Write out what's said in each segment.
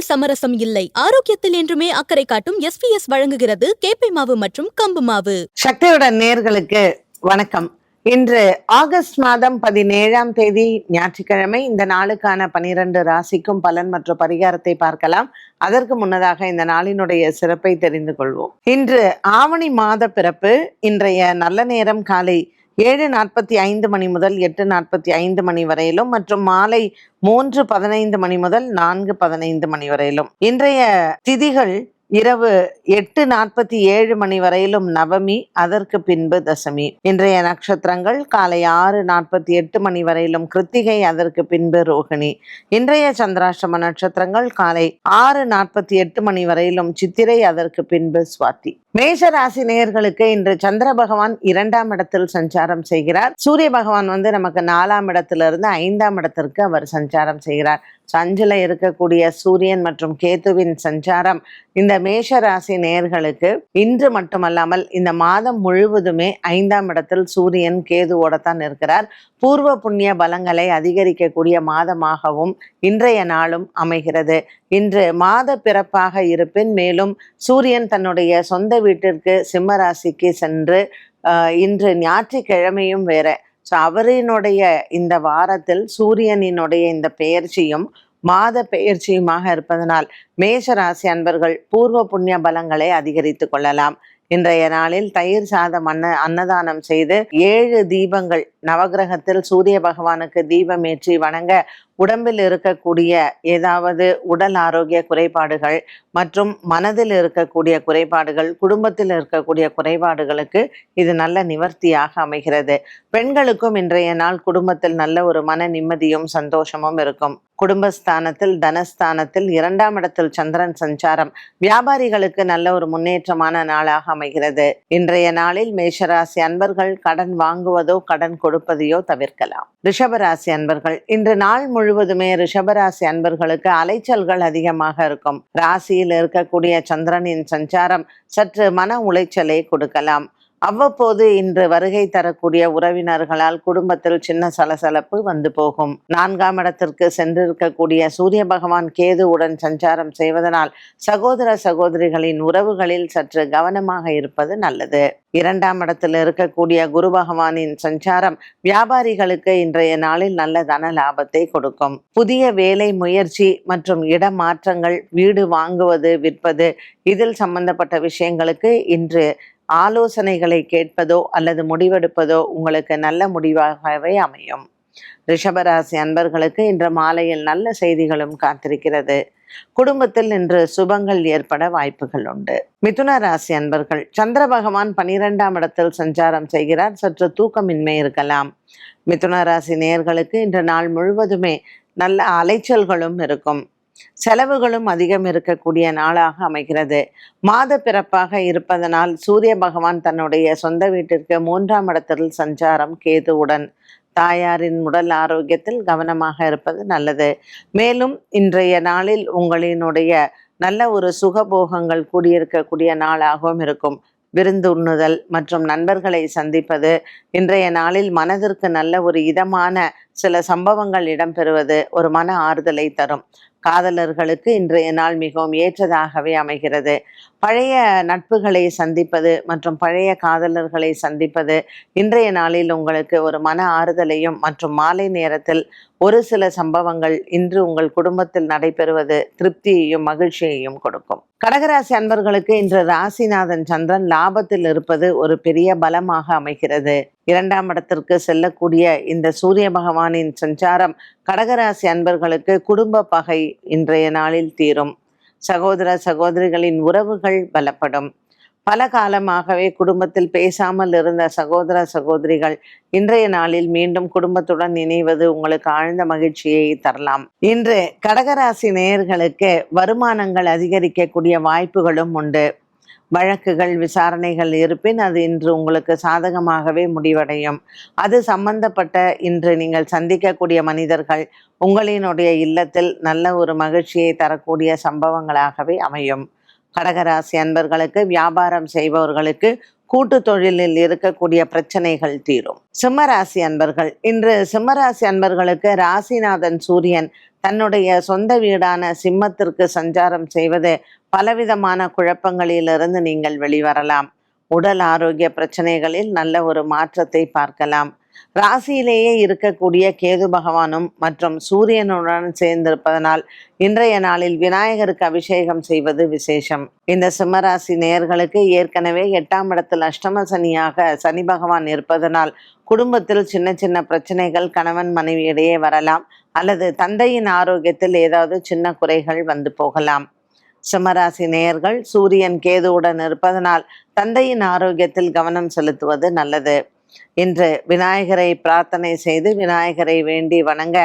உணவில் சமரசம் இல்லை. ஆரோக்கியத்தில் என்றுமே அக்கறை காட்டும் எஸ் பி எஸ் வழங்குகிறது கேப்பை மாவு மற்றும் கம்பு மாவு. சக்தியுடன் நேர்களுக்கு வணக்கம். இன்று ஆகஸ்ட் மாதம் பதினேழாம் தேதி ஞாயிற்றுக்கிழமை இந்த நாளுக்கான பனிரெண்டு ராசிக்கும் பலன் மற்றும் பரிகாரத்தை பார்க்கலாம். அதற்கு முன்னதாக இந்த நாளினுடைய சிறப்பை தெரிந்து கொள்வோம். இன்று ஆவணி மாத பிறப்பு இன்றைய நல்ல நேரம் காலை ஏழு நாற்பத்தி ஐந்து மணி முதல் எட்டு நாற்பத்தி ஐந்து மணி வரையிலும் மற்றும் மாலை மூன்று பதினைந்து மணி முதல் நான்கு பதினைந்து மணி வரையிலும். இன்றைய திதிகள் இரவு எட்டு நாற்பத்தி ஏழு மணி வரையிலும் நவமி அதற்கு பின்பு தசமி. இன்றைய நட்சத்திரங்கள் காலை ஆறு நாற்பத்தி எட்டு மணி வரையிலும் கிருத்திகை அதற்கு பின்பு ரோகிணி. இன்றைய சந்திராஷ்டம நட்சத்திரங்கள் காலை ஆறு நாற்பத்தி எட்டு மணி வரையிலும் சித்திரை அதற்கு பின்பு சுவாதி. மேஷ ராசி நேயர்களுக்கு இன்று சந்திர பகவான் இரண்டாம் இடத்தில் சஞ்சாரம் செய்கிறார். சூரிய பகவான் வந்து நமக்கு நாலாம் இடத்திலிருந்து ஐந்தாம் இடத்திற்கு அவர் சஞ்சாரம் செய்கிறார். சஞ்சில இருக்கக்கூடிய சூரியன் மற்றும் கேத்துவின் சஞ்சாரம் இந்த மேஷ ராசி நேயர்களுக்கு இன்று மட்டுமல்லாமல் இந்த மாதம் முழுவதுமே ஐந்தாம் இடத்தில் சூரியன் கேதுவோட தான் இருக்கிறார் பூர்வ புண்ணிய பலங்களை அதிகரிக்கக்கூடிய மாதமாகவும் இன்றைய நாளும் அமைகிறது. இன்று மாத பிறப்பாக இருப்பின் மேலும் சூரியன் தன்னுடைய சொந்த வீட்டிற்கு சிம்ம ராசிக்கு சென்று இன்று ஞாயிற்றுக்கிழமையும் வேற ஸோ அவரினுடைய இந்த வாரத்தில் சூரியனினுடைய இந்த பெயர்ச்சியும் மாத பெயர்ச்சியுமாக இருப்பதனால் மேஷ ராசி அன்பர்கள் பூர்வ புண்ணிய பலங்களை அதிகரித்து கொள்ளலாம். இன்றைய நாளில் தயிர் சாதம் அன்ன அன்னதானம் செய்து ஏழு தீபங்கள் நவகிரகத்தில் சூரிய பகவானுக்கு தீபம் ஏற்றி வணங்க உடம்பில் இருக்கக்கூடிய ஏதாவது உடல் ஆரோக்கிய குறைபாடுகள் மற்றும் மனதில் இருக்கக்கூடிய குறைபாடுகள் குடும்பத்தில் இருக்கக்கூடிய குறைபாடுகளுக்கு இது நல்ல நிவர்த்தியாக அமைகிறது. பெண்களுக்கும் இன்றைய நாள் குடும்பத்தில் நல்ல ஒரு மன நிம்மதியும் சந்தோஷமும் இருக்கும். குடும்பஸ்தானத்தில் தனஸ்தானத்தில் இரண்டாம் இடத்தில் சந்திரன் சஞ்சாரம் வியாபாரிகளுக்கு நல்ல ஒரு முன்னேற்றமான நாளாக அமைகிறது. இன்றைய நாளில் மேஷராசி அன்பர்கள் கடன் வாங்குவதோ கடன் கொடுப்பதையோ தவிர்க்கலாம். ரிஷபராசி அன்பர்கள் இன்று நாள் முழு முழுவதுமே ரிஷபராசி அன்பர்களுக்கு அலைச்சல்கள் அதிகமாக இருக்கும். ராசியில் இருக்கக்கூடிய சந்திரனின் சஞ்சாரம் சற்று மன உளைச்சலை கொடுக்கலாம். அவ்வப்போது இன்று வருகை தரக்கூடிய உறவினர்களால் குடும்பத்தில் சின்ன சலசலப்பு வந்து போகும். நான்காம் இடத்திற்கு சென்றிருக்கக்கூடிய சூரிய பகவான் கேதுவுடன் சஞ்சாரம் செய்வதனால் சகோதர சகோதரிகளின் உறவுகளில் சற்று கவனமாக இருப்பது நல்லது. இரண்டாம் இடத்தில் இருக்கக்கூடிய குரு பகவானின் சஞ்சாரம் வியாபாரிகளுக்கு இன்றைய நாளில் நல்ல தன லாபத்தை கொடுக்கும். புதிய வேலை முயற்சி மற்றும் இடமாற்றங்கள் வீடு வாங்குவது விற்பது இதில் சம்பந்தப்பட்ட விஷயங்களுக்கு இன்று ஆலோசனைகளை கேட்பதோ அல்லது முடிவெடுப்பதோ உங்களுக்கு நல்ல முடிவாகவே அமையும். ரிஷபராசி அன்பர்களுக்கு இன்று மாலையில் நல்ல செய்திகளும் காத்திருக்கிறது. குடும்பத்தில் இன்று சுபங்கள் ஏற்பட வாய்ப்புகள் உண்டு. மிதுன ராசி அன்பர்கள் சந்திர பகவான் பனிரெண்டாம் இடத்தில் சஞ்சாரம் செய்கிறார். சற்று தூக்கமின்மை இருக்கலாம். மிதுன ராசி நேர்களுக்கு இன்று நாள் முழுவதுமே நல்ல அலைச்சல்களும் இருக்கும். செலவுகளும் அதிகம் இருக்கக்கூடிய நாளாக அமைகிறது. மாத பிறப்பாக இருப்பதனால் சூரிய பகவான் தன்னுடைய சொந்த வீட்டிற்கு மூன்றாம் இடத்தில் சஞ்சாரம் கேதுவுடன். தாயாரின் உடல் ஆரோக்கியத்தில் கவனமாக இருப்பது நல்லது. மேலும் இன்றைய நாளில் உங்களினுடைய நல்ல ஒரு சுகபோகங்கள் கூடியிருக்கக்கூடிய நாளாகவும் இருக்கும். விருந்து உண்ணுதல் மற்றும் நண்பர்களை சந்திப்பது இன்றைய நாளில் மனதிற்கு நல்ல ஒரு இதமான சில சம்பவங்கள் இடம்பெறுவது ஒரு மன ஆறுதலை தரும். காதலர்களுக்கு இன்றைய நாள் மிகவும் ஏற்றதாகவே அமைகிறது. பழைய நட்புகளை சந்திப்பது மற்றும் பழைய காதலர்களை சந்திப்பது இன்றைய நாளில் உங்களுக்கு ஒரு மன ஆறுதலையும் மற்றும் மாலை நேரத்தில் ஒரு சில சம்பவங்கள் இன்று உங்கள் குடும்பத்தில் நடைபெறுவது திருப்தியையும் மகிழ்ச்சியையும் கொடுக்கும். கடகராசி அன்பர்களுக்கு இன்று ராசிநாதன் சந்திரன் லாபத்தில் இருப்பது ஒரு பெரிய பலமாக அமைகிறது. இரண்டாம் இடத்திற்கு செல்லக்கூடிய இந்த சூரிய பகவானின் சஞ்சாரம் கடகராசி அன்பர்களுக்கு குடும்ப பகை இன்றைய நாளில் தீரும். சகோதர சகோதரிகளின் உறவுகள் பலப்படும். பல காலமாகவே குடும்பத்தில் பேசாமல் இருந்த சகோதர சகோதரிகள் இன்றைய நாளில் மீண்டும் குடும்பத்துடன் இணைவது உங்களுக்கு ஆழ்ந்த மகிழ்ச்சியை தரலாம். இன்று கடகராசி நேயர்களுக்கு வருமானங்கள் அதிகரிக்கக்கூடிய வாய்ப்புகளும் உண்டு. வழக்குகள் விசாரணைகள் இருப்பின் அது இன்று உங்களுக்கு சாதகமாகவே முடிவடையும். அது சம்பந்தப்பட்ட இன்று நீங்கள் சந்திக்கக்கூடிய மனிதர்கள் உங்களினுடைய இல்லத்தில் நல்ல ஒரு மகிழ்ச்சியை தரக்கூடிய சம்பவங்களாகவே அமையும். கடகராசி அன்பர்களுக்கு வியாபாரம் செய்பவர்களுக்கு கூட்டு தொழிலில் இருக்கக்கூடிய பிரச்சனைகள் தீரும். சிம்மராசி அன்பர்கள் இன்று சிம்மராசி அன்பர்களுக்கு ராசிநாதன் சூரியன் தன்னுடைய சொந்த வீடான சிம்மத்திற்கு சஞ்சாரம் செய்வது பலவிதமான குழப்பங்களிலிருந்து நீங்கள் வெளிவரலாம். உடல் ஆரோக்கிய பிரச்சனைகளில் நல்ல ஒரு மாற்றத்தை பார்க்கலாம். ராசியிலேயே இருக்கக்கூடிய கேது பகவானும் மற்றும் சூரியனுடன் சேர்ந்திருப்பதனால் இன்றைய நாளில் விநாயகருக்கு அபிஷேகம் செய்வது விசேஷம். இந்த சிம்மராசி நேயர்களுக்கு ஏற்கனவே எட்டாம் இடத்தில் அஷ்டம சனியாக சனி பகவான் இருப்பதனால் குடும்பத்தில் சின்ன சின்ன பிரச்சனைகள் கணவன் மனைவியிடையே வரலாம். அல்லது தந்தையின் ஆரோக்கியத்தில் ஏதாவது சின்ன குறைகள் வந்து போகலாம். சிம்மராசி நேயர்கள் சூரியன் கேதுவுடன் இருப்பதனால் தந்தையின் ஆரோக்கியத்தில் கவனம் செலுத்துவது நல்லது. இன்று விநாயகரை பிரார்த்தனை செய்து விநாயகரை வேண்டி வணங்க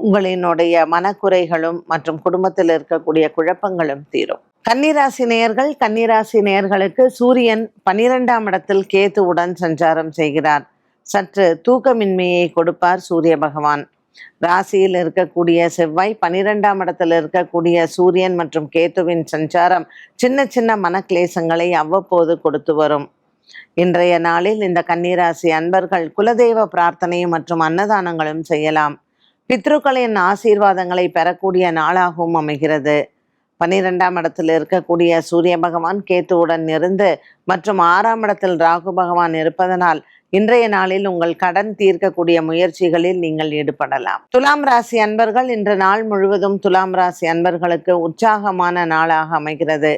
உங்களினுடைய மனக்குறைகளும் மற்றும் குடும்பத்தில் இருக்கக்கூடிய குழப்பங்களும் தீரும். கன்னிராசி நேயர்கள் கன்னிராசி நேயர்களுக்கு சூரியன் பனிரெண்டாம் இடத்தில் கேத்துவுடன் சஞ்சாரம் செய்கிறார். சற்று தூக்கமின்மையை கொடுப்பார் சூரிய பகவான். ராசியில் இருக்கக்கூடிய செவ்வாய் பனிரெண்டாம் இடத்தில் இருக்கக்கூடிய சூரியன் மற்றும் கேத்துவின் சஞ்சாரம் சின்ன சின்ன மனக்லேசங்களை அவ்வப்போது கொடுத்து வரும். இன்றைய நாளில் இந்த கன்னிராசி அன்பர்கள் குலதெய்வ பிரார்த்தனையும் மற்றும் அன்னதானங்களும் செய்யலாம். பித்ருக்களின் ஆசீர்வாதங்களை பெறக்கூடிய நாளாகவும் அமைகிறது. பன்னிரெண்டாம் இடத்தில் இருக்கக்கூடிய சூரிய பகவான் கேத்துவுடன் இருந்து மற்றும் ஆறாம் இடத்தில் ராகு பகவான் இருப்பதனால் இன்றைய நாளில் உங்கள் கடன் தீர்க்கக்கூடிய முயற்சிகளில் நீங்கள் ஈடுபடலாம். துலாம் ராசி அன்பர்கள் இன்று நாள் முழுவதும் துலாம் ராசி அன்பர்களுக்கு உற்சாகமான நாளாக அமைகிறது.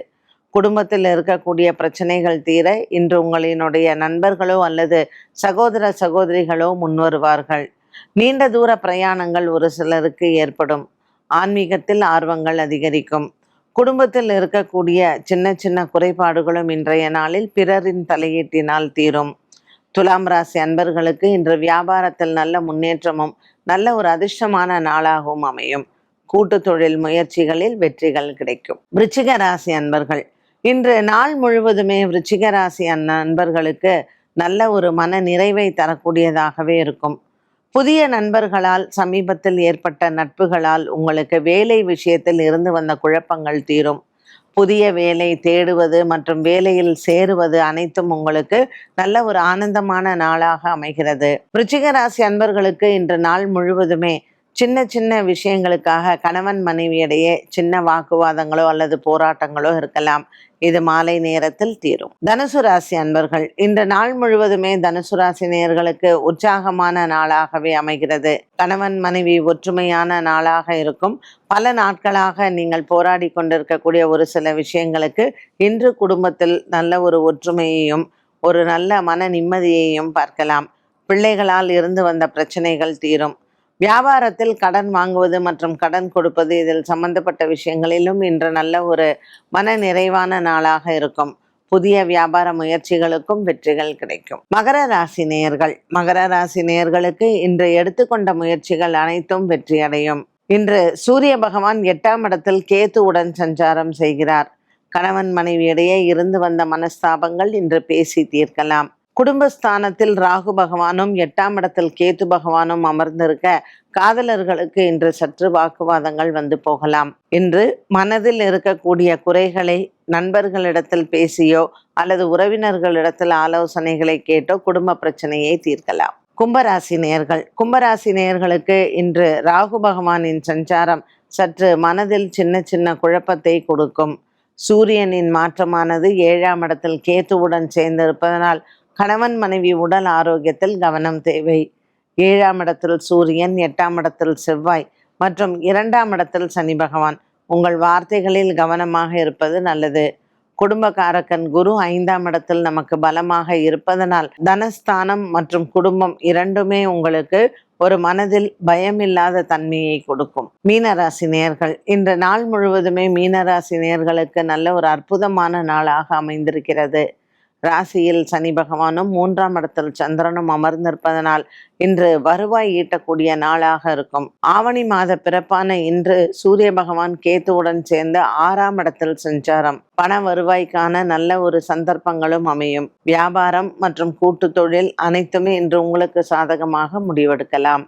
குடும்பத்தில் இருக்கக்கூடிய பிரச்சனைகள் தீர இன்று உங்களினுடைய நண்பர்களோ அல்லது சகோதர சகோதரிகளோ முன்வருவார்கள். நீண்ட தூர பிரயாணங்கள் ஒரு சிலருக்கு ஏற்படும். ஆன்மீகத்தில் ஆர்வங்கள் அதிகரிக்கும். குடும்பத்தில் இருக்கக்கூடிய சின்ன சின்ன குறைபாடுகளும் இன்றைய நாளில் பிறரின் தலையீட்டினால் தீரும். துலாம் ராசி அன்பர்களுக்கு இன்று வியாபாரத்தில் நல்ல முன்னேற்றமும் நல்ல ஒரு அதிர்ஷ்டமான நாளாகவும் அமையும். கூட்டு தொழில் முயற்சிகளில் வெற்றிகள் கிடைக்கும். விருச்சிக ராசி அன்பர்கள் இன்று நாள் முழுவதுமே விருச்சிக ராசி நண்பர்களுக்கு நல்ல ஒரு மன நிறைவை தரக்கூடியதாகவே இருக்கும். புதிய நண்பர்களால் சமீபத்தில் ஏற்பட்ட நட்புகளால் உங்களுக்கு வேலை விஷயத்தில் இருந்து வந்த குழப்பங்கள் தீரும். புதிய வேலை தேடுவது மற்றும் வேலையில் சேருவது அனைத்தும் உங்களுக்கு நல்ல ஒரு ஆனந்தமான நாளாக அமைகிறது. விருச்சிக ராசி அன்பர்களுக்கு இன்று நாள் முழுவதுமே சின்ன சின்ன விஷயங்களுக்காக கணவன் மனைவியிடையே சின்ன வாக்குவாதங்களோ அல்லது போராட்டங்களோ இருக்கலாம். இது மாலை நேரத்தில் தீரும். தனுசு ராசி அன்பர்கள் இந்த நாள் முழுவதுமே தனுசு ராசி நேர்களுக்கு உற்சாகமான நாளாகவே அமைகிறது. கணவன் மனைவி ஒற்றுமையான நாளாக இருக்கும். பல நாட்களாக நீங்கள் போராடி கொண்டிருக்கக்கூடிய ஒரு சில விஷயங்களுக்கு இன்று குடும்பத்தில் நல்ல ஒரு ஒற்றுமையையும் ஒரு நல்ல மன நிம்மதியையும் பார்க்கலாம். பிள்ளைகளால் இருந்து வந்த பிரச்சனைகள் தீரும். வியாபாரத்தில் கடன் வாங்குவது மற்றும் கடன் கொடுப்பது இதில் சம்பந்தப்பட்ட விஷயங்களிலும் இன்று நல்ல ஒரு மன நிறைவான நாளாக இருக்கும். புதிய வியாபார முயற்சிகளுக்கும் வெற்றிகள் கிடைக்கும். மகர ராசி நேயர்கள். மகர ராசி நேயர்களுக்கு இன்று எடுத்துக்கொண்ட முயற்சிகள் அனைத்தும் வெற்றியடையும் இன்று சூரிய பகவான் எட்டாம் இடத்தில் கேத்துவுடன் சஞ்சாரம் செய்கிறார். கணவன் மனைவியிடையே இருந்து வந்த மனஸ்தாபங்கள் இன்று பேசி தீர்க்கலாம். குடும்பஸ்தானத்தில் ராகு பகவானும் எட்டாம் இடத்தில் கேத்து பகவானும் அமர்ந்திருக்க காதலர்களுக்கு இன்று சற்று வாக்குவாதங்கள் வந்து போகலாம். இன்று மனதில் இருக்கக்கூடிய குறைகளை நண்பர்களிடத்தில் பேசியோ அல்லது உறவினர்களிடத்தில் ஆலோசனைகளை கேட்டோ குடும்ப பிரச்சனையை தீர்க்கலாம். கும்பராசி நேர்கள் கும்பராசி நேர்களுக்கு இன்று ராகு பகவானின் சஞ்சாரம் சற்று மனதில் சின்ன சின்ன குழப்பத்தை கொடுக்கும். சூரியனின் மாற்றமானது ஏழாம் இடத்தில் கேத்துவுடன் சேர்ந்திருப்பதனால் கணவன் மனைவி உடல் ஆரோக்கியத்தில் கவனம் தேவை. ஏழாம் இடத்தில் சூரியன் எட்டாம் இடத்தில் செவ்வாய் மற்றும் இரண்டாம் இடத்தில் சனி பகவான். உங்கள் வார்த்தைகளில் கவனமாக இருப்பது நல்லது. குடும்பக்காரக்கன் குரு ஐந்தாம் இடத்தில் நமக்கு பலமாக இருப்பதனால் தனஸ்தானம் மற்றும் குடும்பம் இரண்டுமே உங்களுக்கு ஒரு மனதில் பயமில்லாத தன்மையை கொடுக்கும். மீனராசி நேர்கள் இன்று நாள் முழுவதுமே மீனராசி நேர்களுக்கு நல்ல ஒரு அற்புதமான நாளாக அமைந்திருக்கிறது. ராசியில் சனி பகவானும் மூன்றாம் இடத்தில் சந்திரனும் அமர்ந்திருப்பதனால் இன்று வருவாய் ஈட்டக்கூடிய நாளாக இருக்கும். ஆவணி மாத பிறப்பான இன்று சூரிய பகவான் கேத்துவுடன் சேர்ந்து ஆறாம் இடத்தில் சஞ்சாரம். பண வருவாய்க்கான நல்ல ஒரு சந்தர்ப்பங்களும் அமையும். வியாபாரம் மற்றும் கூட்டு தொழில் அனைத்துமே இன்று உங்களுக்கு சாதகமாக முடிவெடுக்கலாம்.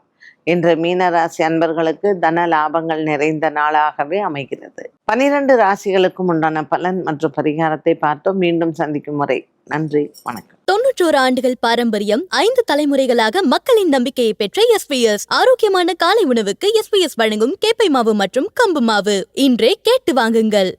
இன்று மீனராசி அன்பர்களுக்கு தன லாபங்கள் நிறைந்த நாளாகவே அமைகிறது. பனிரெண்டு ராசிகளுக்கும் உண்டான பலன் மற்றும் பரிகாரத்தை பார்த்தோம். மீண்டும் சந்திக்கும் முறை. நன்றி. வணக்கம். தொன்னூற்றோரு ஆண்டுகள் பாரம்பரியம் ஐந்து தலைமுறைகளாக மக்களின் நம்பிக்கையை பெற்ற எஸ்பிஎஸ் ஆரோக்கியமான காலை உணவுக்கு எஸ்பிஎஸ் வழங்கும் கேப்பை மாவு மற்றும் கம்பு மாவு. இன்றே கேட்டு வாங்குங்கள்.